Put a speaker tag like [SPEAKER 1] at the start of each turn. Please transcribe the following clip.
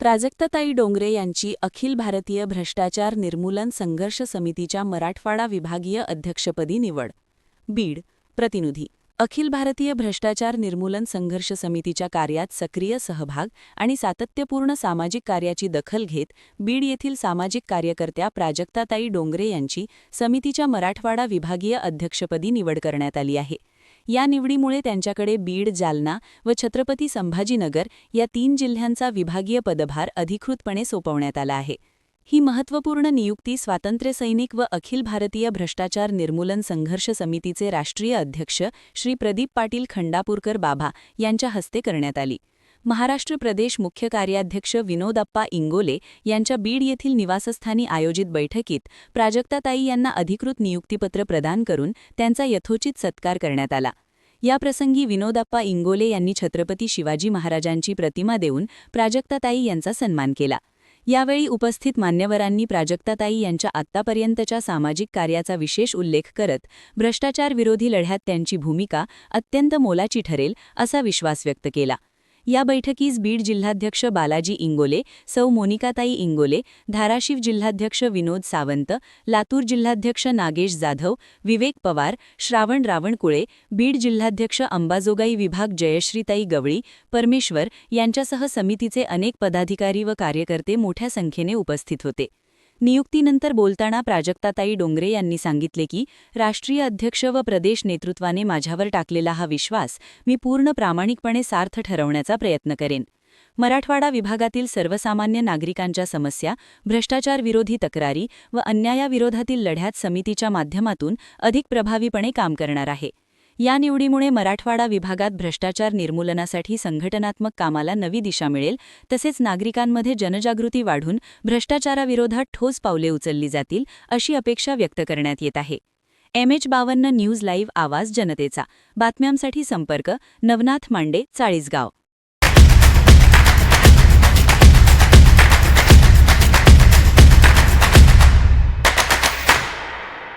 [SPEAKER 1] प्राजक्ताताई डोंगरे यांची अखिल भारतीय भ्रष्टाचार निर्मूलन संघर्ष समितीच्या मराठवाडा विभागीय अध्यक्षपदी निवड. बीड प्रतिनिधी. अखिल भारतीय भ्रष्टाचार निर्मूलन संघर्ष समितीच्या कार्यात सक्रिय सहभाग आणि सातत्यपूर्ण सामाजिक कार्याची दखल घेत बीड येथील सामाजिक कार्यकर्त्या प्राजक्ताताई डोंगरे यांची समितीच्या मराठवाडा विभागीय अध्यक्षपदी निवड करण्यात आली आहे. या निवडीमुळे त्यांच्याकडे बीड जालना व छत्रपती संभाजीनगर या तीन जिल्ह्यांचा विभागीय पदभार अधिकृतपणे सोपवण्यात आला आहे. ही महत्त्वपूर्ण नियुक्ती स्वातंत्र्यसैनिक व अखिल भारतीय भ्रष्टाचार निर्मूलन संघर्ष समितीचे राष्ट्रीय अध्यक्ष श्री प्रदीप पाटील खंडापूरकर बाभा यांच्या हस्ते करण्यात आली. महाराष्ट्र प्रदेश मुख्य कार्याध्यक्ष विनोदप्पा इंगोले यांच्या बीड येथील निवासस्थानी आयोजित बैठकीत प्राजक्ताताई यांना अधिकृत नियुक्तीपत्र प्रदान करून त्यांचा यथोचित सत्कार करण्यात आला. याप्रसंगी विनोदप्पा इंगोले यांनी छत्रपती शिवाजी महाराजांची प्रतिमा देऊन प्राजक्ताताई यांचा सन्मान केला. यावेळी उपस्थित मान्यवरांनी प्राजक्ताताई यांच्या आत्तापर्यंतच्या सामाजिक कार्याचा विशेष उल्लेख करत भ्रष्टाचार विरोधी लढ्यात त्यांची भूमिका अत्यंत मोलाची ठरेल असा विश्वास व्यक्त केला. या बैठकीस बीड जिल्हाध्यक्ष बालाजी इंगोले सौ मोनिकाताई इंगोले धाराशिव जिल्हाध्यक्ष विनोद सावंत लातूर जिल्हाध्यक्ष नागेश जाधव विवेक पवार श्रावण रावणकुळे बीड जिल्हाध्यक्ष अंबाजोगाई विभाग जयश्रीताई गवळी परमेश्वर यांच्यासह समितीचे अनेक पदाधिकारी व कार्यकर्ते मोठ्या संख्येने उपस्थित होते. नियुक्तीनंतर बोलताना प्राजक्ताताई डोंगरे यांनी सांगितले की राष्ट्रीय अध्यक्ष व प्रदेश नेतृत्वाने माझ्यावर टाकलेला हा विश्वास मी पूर्ण प्रामाणिकपणे सार्थ ठरवण्याचा प्रयत्न करेन. मराठवाडा विभागातील सर्वसामान्य नागरिकांच्या समस्या भ्रष्टाचार विरोधी तक्रारी व अन्यायाविरोधातील लढ्यात समितीच्या माध्यमातून अधिक प्रभावीपणे काम करणार आहे. या निवडीमुळे मराठवाडा विभागात भ्रष्टाचार निर्मूलनासाठी संघटनात्मक कामाला नवी दिशा मिळेल तसेच नागरिकांमध्ये जनजागृती वाढून भ्रष्टाचाराविरोधात ठोस पावले उचलली जातील अशी अपेक्षा व्यक्त करण्यात येत आहे. एम एच बावन्न न्यूज लाईव्ह आवाज जनतेचा. बातम्यांसाठी संपर्क नवनाथ मांडे चाळीसगाव.